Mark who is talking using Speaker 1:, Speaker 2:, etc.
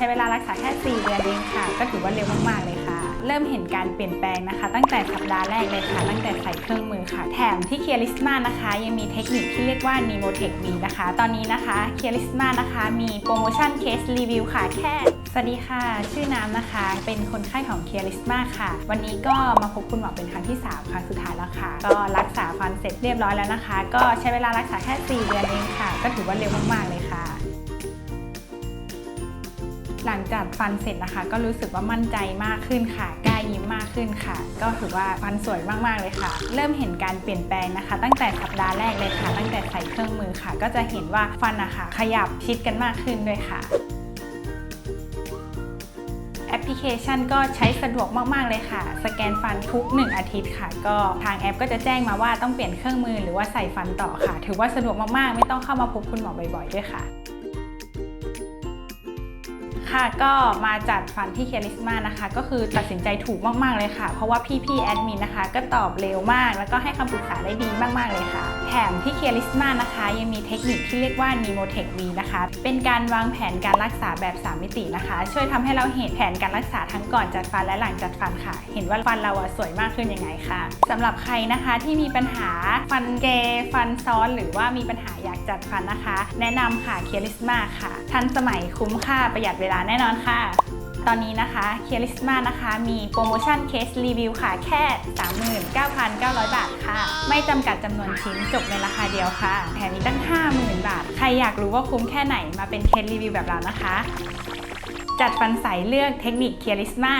Speaker 1: ช้เวลารักษาแค่ 4 เดือนเองค่ะ ก็ถือว่าเร็วมากๆเลยค่ะ เริ่มเห็นการเปลี่ยนแปลงนะคะ ตั้งแต่สัปดาห์แรกเลยค่ะ ตั้งแต่ใส่เครื่องมือค่ะ แถมที่เคียริสมานะคะ ยังมีเทคนิคที่เรียกว่า n e m o t e c h V นะคะ ตอนนี้นะคะเคียริสมานะคะ มีโปรโมชั่นเคสรีวิวค่ะแค่ สวัสดีค่ะ ชื่อน้ำนะคะ เป็นคนไข้ของเคียริสมาค่ะ วันนี้ก็มาพบคุณหมอเป็นครั้งที่ 3 ครั้งสุดท้ายแล้วค่ะ ก็รักษาฟันเสร็จเรียบร้อยแล้วนะคะ ก็ใช้เวลารักษาแค่ 4 เดือนเองค่ะ ก็ถือว่าเร็วมากๆเลยค่ะ หลังจากฟันเสร็จนะคะ ก็รู้สึกว่ามั่นใจมากขึ้นค่ะกล้ายิ้มมากขึ้นค่ะ ก็ถือว่าฟันสวยมากๆเลยค่ะ เริ่มเห็นการเปลี่ยนแปลงนะคะ ตั้งแต่สัปดาห์แรกเลยค่ะ ตั้งแต่ใส่เครื่องมือค่ะ ก็จะเห็นว่าฟันนะคะขยับชิดกันมากขึ้นด้วยค่ะแอปพลิเคชันก็ใช้สะดวกมาก ๆ เลยค่ะ สแกนฟันทุก 1 อาทิตย์ค่ะ ก็ทางแอปก็จะแจ้งมาว่าต้องเปลี่ยนเครื่องมือหรือว่าใส่ฟันต่อค่ะ ถือว่าสะดวกมาก ๆ ไม่ต้องเข้ามาพบคุณหมอบ่อย ๆ ด้วยค่ะ ค่ะก็มาจัดฟันที่เคลิสมานะคะ ก็คือตัดสินใจถูกมาก ๆ เลยค่ะ เพราะว่าพี่ๆแอดมินนะคะ ก็ตอบเร็วมาก แล้วก็ให้คำปรึกษาได้ดีมาก ๆ เลยค่ะ แถมที่เคลิสมานะคะ ยังมีเทคนิคที่เรียกว่า n e m o t e c h V นะคะ เป็นการวางแผนการรักษาแบบ 3 มิตินะคะ ช่วยทำให้เราเห็นแผนการรักษาทั้งก่อนจัดฟันและหลังจัดฟันค่ะ เห็นว่าฟันเราอะสวยมากขึ้นยังไงค่ะสำหรับใครนะคะที่มีปัญหาฟันเกยฟันซ้อน หรือว่ามีปัญหาอยากจัดฟันนะคะ แนะนำค่ะเคลิสมาค่ะ ทันสมัยคุ้มค่าประหยัดเวลาแน่นอนค่ะ ตอนนี้นะคะเคลิสมานะคะ มีโปรโมชั่นเคสรีวิวค่ะ แค่ 39,900 บาทค่ะ ไม่จำกัดจำนวนชิ้นจบในราคาเดียวค่ะ แถมมีตั้ง 50,000 บาท ใครอยากรู้ว่าคุ้มแค่ไหนมาเป็นเคสรีวิวแบบเรานะคะ จัดฟันใสเลือกเทคนิคเคลิสมา